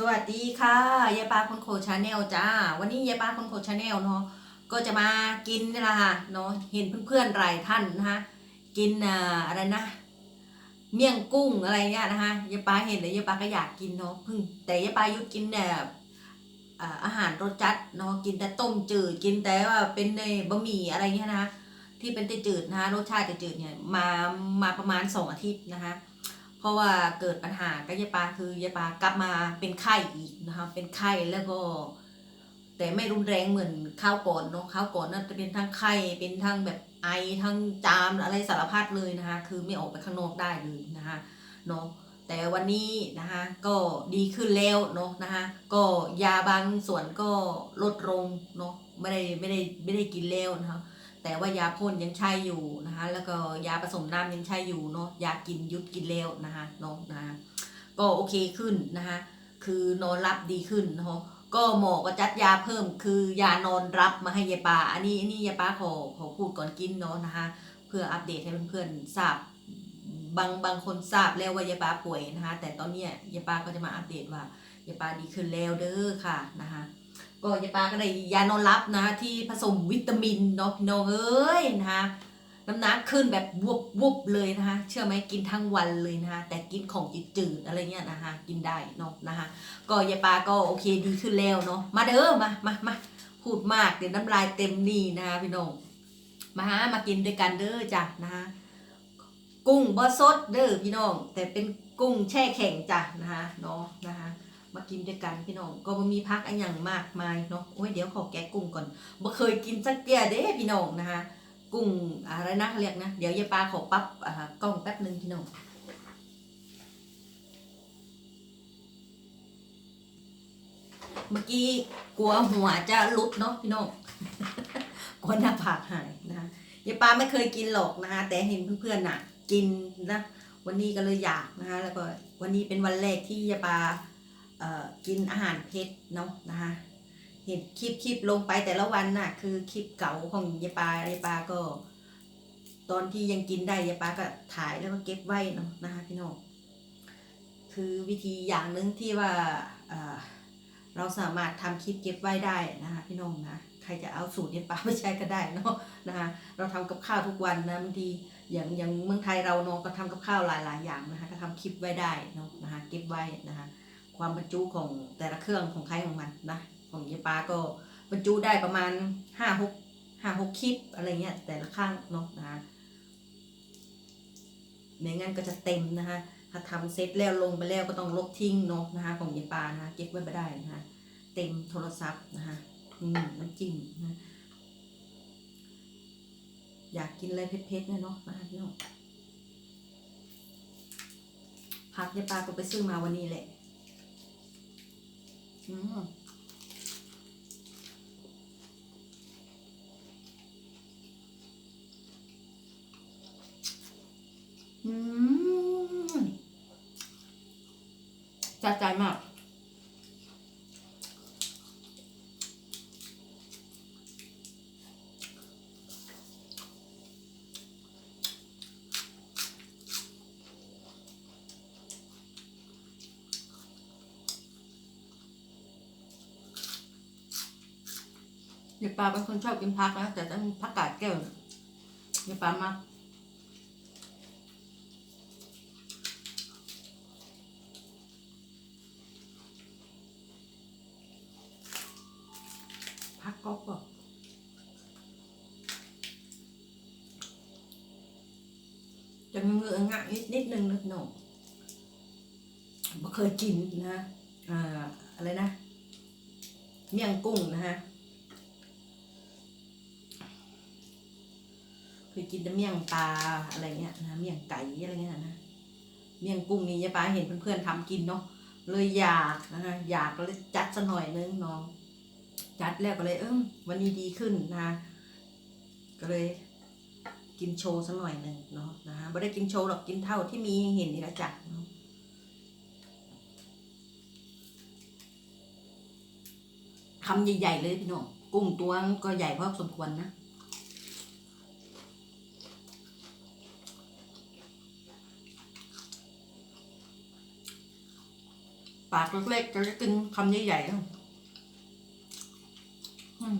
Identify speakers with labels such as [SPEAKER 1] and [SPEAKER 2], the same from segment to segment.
[SPEAKER 1] สวัสดีค่ะยายปลาคนโคชาแนลจ้า วันนี้ยายปลาคนโคชาแนลเนาะก็จะมากินนี่แหละค่ะเนาะเห็นเพื่อนๆหลายท่านนะคะกินอะไรนะ เมี่ยงกุ้งอะไรเงี้ยนะคะยายปลาเห็นแล้วยายปลาก็อยากกินเนาะพิ่งแต่ยายปลายุดกินแบบอ่าอาหารรสจัดเนาะกินแต่ต้มจืดกินแต่ว่าเป็นในบะหมี่อะไรเงี้ยนะคะที่เป็นจืดนะคะรสชาติจืดเนี่ยมามาประมาณสองอาทิตย์นะคะ เพราะว่าเกิดปัญหากับยายปาคือยายปากลับมาเป็นไข้อีกนะคะเป็นไข้แล้วก็ แต่ไม่รุนแรงเหมือนข้าวก่อนเนาะข้าวก่อนน่าจะเป็นทั้งไข้เป็นทั้งแบบไอทั้งจามอะไรสารพัดเลยนะคะ คือไม่ออกไปข้างนอกได้เลยนะคะเนาะแต่วันนี้นะคะก็ดีขึ้นแล้วเนาะนะคะก็ยาบางส่วนก็ลดลงเนาะไม่ได้ไม่ได้ไม่ได้กินแล้วนะคะ แต่ว่ายาพ่นยังใช้อยู่นะคะ แล้วก็ยาผสมน้ำยังใช้อยู่เนาะยากินยุดกินแล้วนะคะเนาะนะคะก็โอเคขึ้นนะคะ คือนอนรับดีขึ้นเนาะก็หมอก็จัดยาเพิ่มคือยานอนรับมาให้ยายปาอันนี้อันนี้ยายปาขอขอพูดก่อนกินเนาะนะคะ เพื่ออัปเดตให้เพื่อนๆทราบบางบางคนทราบแล้วว่ายายปาป่วยนะคะ แต่ตอนเนี้ยยายปาก็จะมาอัปเดตว่ายายปาดีขึ้นแล้วเด้อค่ะนะคะ ก็ยาปาก็ได้ยานอนรับนะที่ผสมวิตามินเนาะพี่น้องเอ้ยนะคะน้ำหนักขึ้นแบบวุบวุบเลยนะคะ เชื่อไหมกินทั้งวันเลยนะคะแต่กินของจืดๆอะไรเงี้ยนะคะกินได้เนาะนะคะ ก็ยายปาก็โอเคดีขึ้นแล้วเนาะมาเด้อมามามาพูดมากเดี๋ยวน้ำลายเต็มนี่นะคะพี่น้องมาหามากินด้วยกันเด้อจ้ะนะคะกุ้งบอสดเด้อพี่น้องแต่เป็นกุ้งแช่แข็งจ้ะนะคะเนาะนะคะ มากินด้วยกันพี่น้องก็บ่มีพักอันอย่างมากมายเนาะโอ้ยเดี๋ยวขอแกะกุ้งก่อนบ่เคยกินสักเตี้ยเด้พี่น้องนะคะกุ้งอะไรนะเขาเรียกนะเดี๋ยวยายปาขอปั๊บอ่ากล้องแป๊บหนึงพี่น้องเมื่อกี้กลัวหัวจะลุดเนาะพี่น้องกลัวหน้าผากหายนะคะยายปาไม่เคยกินหรอกนะคะแต่เห็นเพื่อนๆน่ะ กินนะวันนี้ก็เลยอยากนะคะแล้วก็วันนี้เป็นวันแรกที่ยายปา กินอาหารเผ็ดเนาะนะคะเห็นคลิปคลิปลงไปแต่ละวันน่ะ คือคลิปเก่าของยายปายายปาก็ ตอนที่ยังกินได้ยายปาก็ถ่ายแล้วก็เก็บไว้เนาะนะคะพี่น้องคือวิธีอย่างหนึ่งที่ว่าเเราสามารถทำคลิปเก็บไว้ได้นะคะพี่น้องนะใครจะเอาสูตรยายปาไม่ใช้ก็ได้เนาะนะคะเราทำกับข้าวทุกวันนะบางทีอย่างอย่างเมืองไทยเราเนาะก็ทำกับข้าวหลายๆอย่างนะคะก็ทำคลิปไว้ได้เนาะนะคะเก็บไว้นะคะ ความบรรจุของแต่ละเครื่องของใครของมันนะของยายปาก็บรรจุได้ประมาณห้าหกห้าหกคลิปอะไรเงี้ยแต่ละครั้งเนาะนะคะไม่งั้นก็จะเต็มนะคะถ้าทำเสร็จแล้วลงไปแล้วก็ต้องลบทิ้งเนาะนะคะของยายปานะคะเก็บไว้ไม่ได้นะคะเต็มโทรศัพท์นะคะนี่น้ำจิ้มนะอยากกินอะไรเผ็ดๆเนี่ยเนาะนะคะพี่น้องผักยายปาก็ไปซื้อมาวันนี้แหละ อืมอืมจัดใจมาก เดี๋ยปลาเป็นคนชอบกินผักนะแต่ต้องผักกาดแก้วยเดี๋ยปลามากผักก็ปอกจะมีเงืองะนิดนิดนึงนะหนูไม่เคยกินนะ อ่า อะไรนะ เมี่ยงกุ้งนะฮะ เค ยกินแต่เมี่ยงปลาอะไรเงี้ยนะเมี่ยงไก่อะไรเงี้ยนะเมี่ยงกุ้งนี่ยายปาเห็นเพื่อนๆทำกินเนาะเลยอยากนะคะอยากก็เลยจัดซะหน่อยนึงน้อง จัดแล้วก็เลยเออวันนี้ดีขึ้นนะก็เลยกินโชว์ซะหน่อยหนึ่งเนาะนะคะไม่ได้กินโชว์หรอกกินเท่าที่มีเห็นนี่ละจ้ะเนาะคำใหญ่ๆเลยพี่น้องกุ้งตัวก็ใหญ่พอสมควรนะ ปากเล็กๆจะได้กินคำใหญ่ๆนะอืม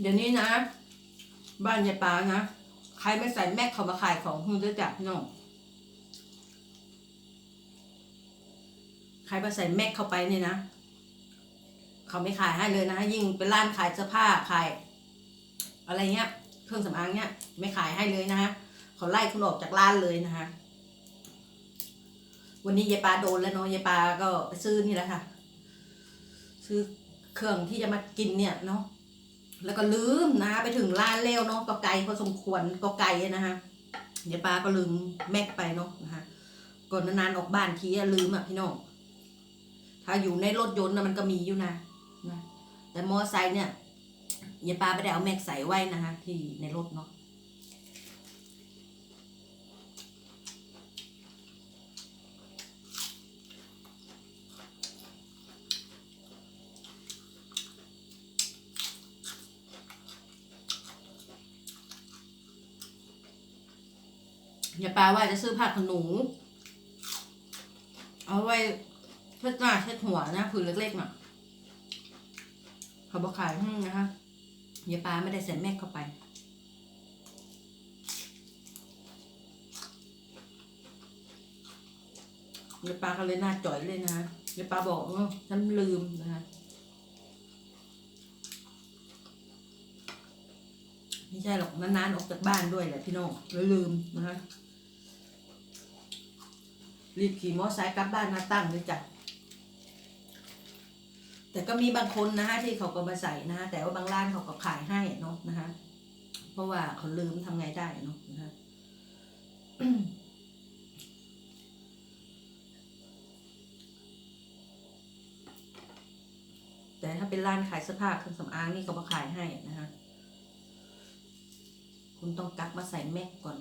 [SPEAKER 1] เดี๋ยวนี้นะ บ้านยายปานะ รไม่ใส่แม็กเขามาขายของคุณจะจับน้องใครมาใส่แม็กเข้าไปเนี่ยนะ เขาไม่ขายให้เลยนะ ยิ่งเป็นร้านขายเสื้อผ้าขายอะไรเงี้ย เครื่องสำอางเนี้ย ไม่ขายให้เลยนะฮะเขาไล่คุณออกจากร้านเลยนะคะวันนี้ยายปาโดนแล้วเนาะยายปาก็ไปซื้อนี่แหละค่ะ ซื้อเครื่องที่จะมากินเนี่ยเนาะ แล้วก็ลืมนะไปถึงร้านเร็วเนาะก็ไกลพอสมควรก็ไกลนะคะเดี๋ยวป้าก็ลืมแม็กไปเนาะนะคะก่อนนานๆออกบ้านทีอะลืมอะพี่น้องถ้าอยู่ในรถยนต์นะมันก็มีอยู่นะนะแต่มอไซค์เนี่ยยายป้าไม่ได้เอาแม็กใส่ไว้นะคะที่ในรถเนาะ ยายป้าว่าจะซื้อผ้าขนหนู เอาไว้เช็ดหน้าเช็ดหัวนะผืนเล็กๆน่ะเขาบอกขายนะคะยายปาไม่ได้ใส่แม็กเข้าไปยายปลาก็เลยหน้าจ่อยเลยนะคะยายปลาบอกเออฉันลืมนะคะไม่ใช่หรอกนานๆออกจากบ้านด้วยแหละพี่น้องเลยลืมนะคะ รีบขี่มอไซค์กลับบ้านมาตั้งเลยจ้ะแต่ก็มีบางคนนะฮะที่เขาก็มาใส่นะฮะแต่ว่าบางร้านเขาก็ขายให้เนาะนะฮะเพราะว่าเขาลืมทำไงได้เนาะนะฮะแต่ถ้าเป็นร้านขายเสื้อผ้าเครื่องสำอางนี่เขามาขายให้นะฮะคุณต้องกักมาใส่แม็กก่อน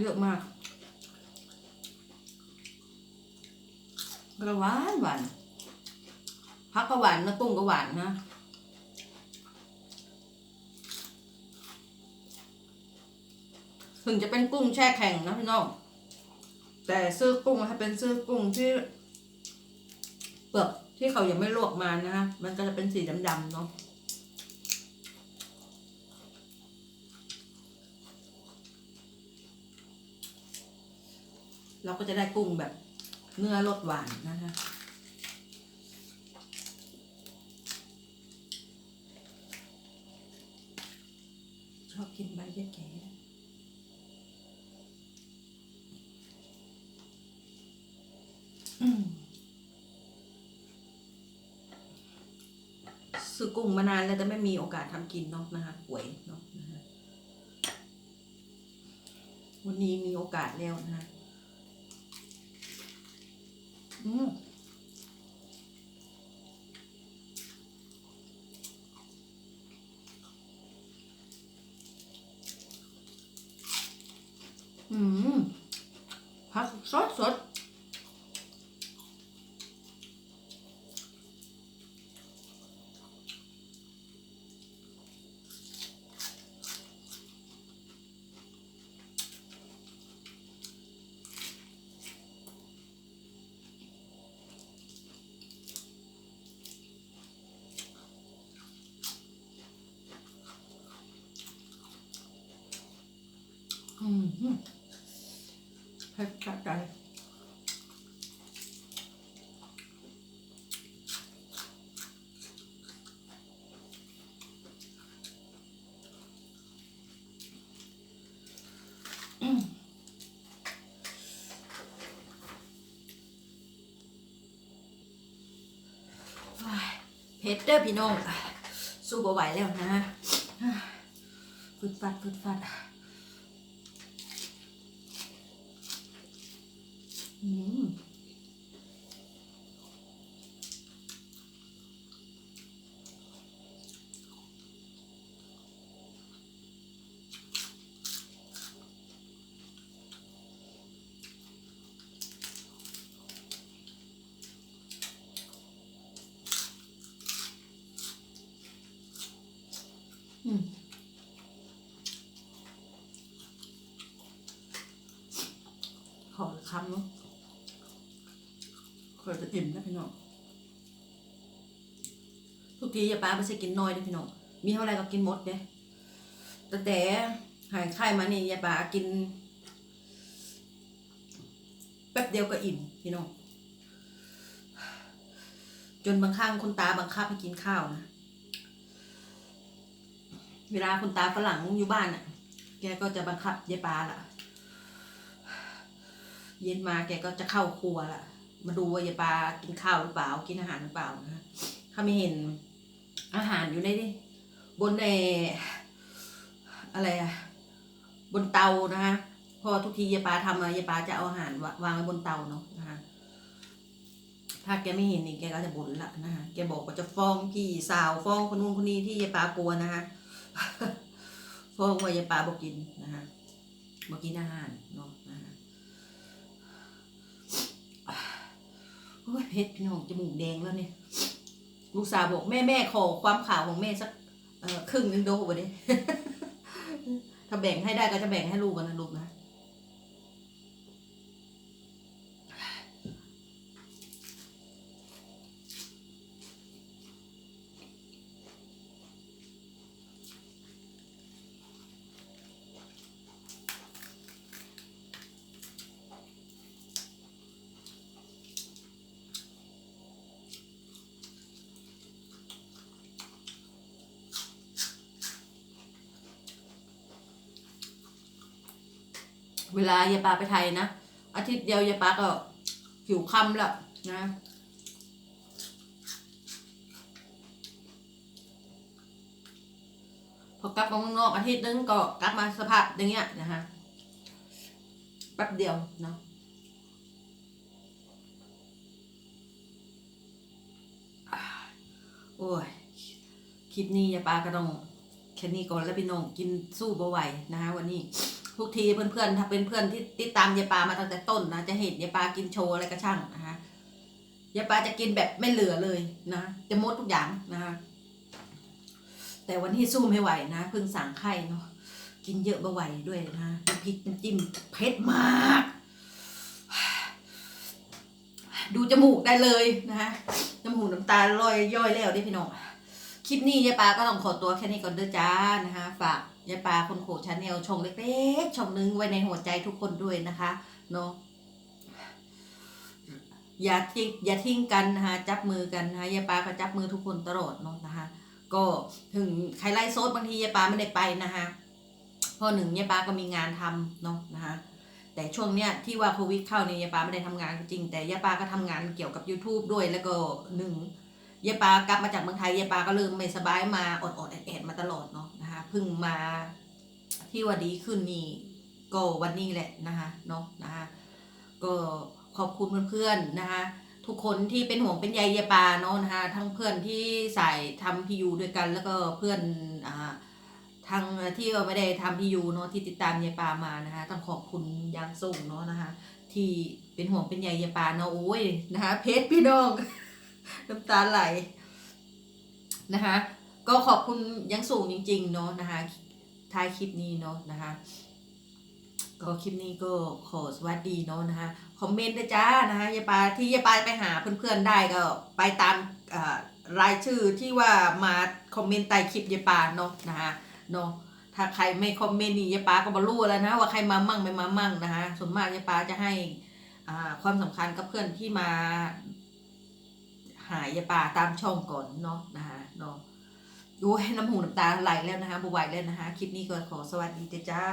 [SPEAKER 1] เยอะมากกระหวานหวานผักก็หวานนะกุ้งก็หวานนะถึงจะเป็นกุ้งแช่แข็งนะพี่น้องแต่ซื้อกุ้งถ้าเป็นซื้อกุ้งที่เปลือกที่เขายังไม่ลวกมานะฮะมันก็จะเป็นสีดำๆเนาะ เราก็จะได้กุ้งแบบเนื้อรสหวานนะคะชอบกินใบยะแก่ซื้อกุ้งมานานแล้วแต่ไม่มีโอกาสทำกินเนาะนะคะป่วยเนาะนะคะวันนี้มีโอกาสแล้วนะคะ อืมอืมผักสดสดอืม ชัดใจเผ็ดเด้อพี่น้องสู้บ่ไหวแล้วนะ ฟึดฟัดฟึดฟัด อืมอืมขออีก คำเนาะขอจะอิ่มนะพี่น้องทุกทีอย่าป้าไปใส่กินน้อยนะพี่น้องมีเท่าไรก็กินหมดเนี่ยแต่แต่หายไข้มานี่อย่าป้ากิน แป๊บเดียวก็อิ่มพี่น้องจนบางครั้งคุณตาบังคับให้กินข้าวนะเวลาคุณตาฝรั่งอยู่บ้านอะ แกก็จะบังคับยายปลาล่ะ เย็นมาแกก็จะเข้าครัวล่ะมาดูว่ายายปลากินข้าวหรือเปล่ากินอาหารหรือเปล่านะถ้าไม่เห็นอาหารอยู่ในนี่บนในอะไรอะบนเตานะคะพอทุกทียายปาทำอะยายปาจะเอาอาหารวางไว้บนเตาเนาะนะคะถ้าแกไม่เห็นนี่แกก็จะบ่นละนะคะแกบอกว่าจะฟ้องพี่สาวฟ้องคนนู้นคนนี้ที่ยายปากลัวนะคะฟ้องว่ายายปาบอกกินนะคะบอกกินอาหารเนาะนะคะ โอ้ยเพชรพี่น้องจมูกแดงแล้วเนี่ยลูกสาวบอกแม่แม่ขอความข่าวของแม่สักเอ่อครึ่งหนึงโดวันนี้ ถ้าแบ่งให้ได้ก็จะแบ่งให้ลูกกันนะลูกนะ เวลายายปาไปไทยนะ อาทิตย์เดียวยายปาก็ผิวค้ำแล้วนะพอกลับมาเมืองนอกอาทิตย์นึงก็กลับมาสภาพอย่างเงี้ยนะฮะแป๊บเดียวเนาะโอ้ย คลิปนี้ยายปาก็ต้องแค่นี้ก่อนแล้วพี่น้องกินสู้บ่ไหวนะคะวันนี้ ทุกทีเพื่อนๆถ้าเป็นเพื่อนที่ติดตามยายปลามาตั้งแต่ต้นนะจะเห็นยายปลากินโชว์อะไรก็ช่างนะคะยายปลาจะกินแบบไม่เหลือเลยนะจะมดทุกอย่างนะคะแต่วันที่สู้ไม่ไหวนะเพิ่งสั่งไข่เนาะกินเยอะบ่ไหวด้วยนะน้ำพริกน้ำจิ้มเผ็ดมาก ดูจมูกได้เลยนะคะน้ำหูน้ำตาลอยย่อยแล้วดิพี่น้องคลิปนี้ยายปลาก็ต้องขอตัวแค่นี้ก่อนเด้อจ้านะคะฝาก ยายปาคนโขชาแนลชงเล็กๆชงนึงไว้ในหัวใจทุกคนด้วยนะคะเนาะอย่าทิ้งอย่าทิ้งกันนะคะจับมือกันนะคะยายปาก็จับมือทุกคนตลอดเนาะนะคะ ก็ถึงใครไล่โซดบางทียายปาไม่ได้ไปนะคะเพราะหนึ่งยายปาก็มีงานทำเนาะนะคะแต่ช่วงเนี้ยที่ว่าโควิดเข้าเนี่ยยายปาไม่ได้ทำงานจริง แต่ยายปาก็ทำงานเกี่ยวกับ YouTube ด้วยแล้วก็หนึ่ง ยายปากลับมาจากเมืองไทยยายปาก็เริ่มไม่สบายมาอดๆแอดๆมาตลอดเนาะนะคะเพิ่งมาที่ว่าดีขึ้นนี่ก็วันนี้แหละนะคะเนาะนะคะก็ขอบคุณเพื่อนๆนะคะทุกคนที่เป็นห่วงเป็นใยยายปาเนาะนะคะทั้งเพื่อนที่ใส่ทำพียูด้วยกัน แล้วก็เพื่อนอ่าทางที่ไม่ได้ทำพียูเนาะที่ติดตามยายปามานะคะต้องขอบคุณยังสูงเนาะนะคะที่เป็นห่วงเป็นใยยายปาเนาะโอ้ยนะคะเพชรพี่น้อง น้ำตาไหลนะคะก็ขอบคุณยังสูงจริง ๆ เนาะนะคะท้ายคลิปนี้เนาะนะคะก็คลิปนี้ก็ขอสวัสดีเนาะนะคะคอมเมนต์ด้วยจ้านะคะยายปาที่ยายปาไปหาเพื่อนๆได้ก็ไปตามอ่ารายชื่อที่ว่ามาคอมเมนต์ใต้คลิปยายปาเนาะนะคะเนาะถ้าใครไม่คอมเมนต์นี่ยายปาก็บรรลุแล้วนะว่าใครมามั่งไม่มามั่งนะคะส่วนมากยายปาจะให้อ่าความสำคัญกับเพื่อนที่มา หายยาป่าตามช่องก่อนเนาะนะคะเนาะดูให้น้ำหูน้ำตาไหลแล้วนะคะบวไหวแล้วนะคะคลิปนี้ก็ขอสวัสดีจ้า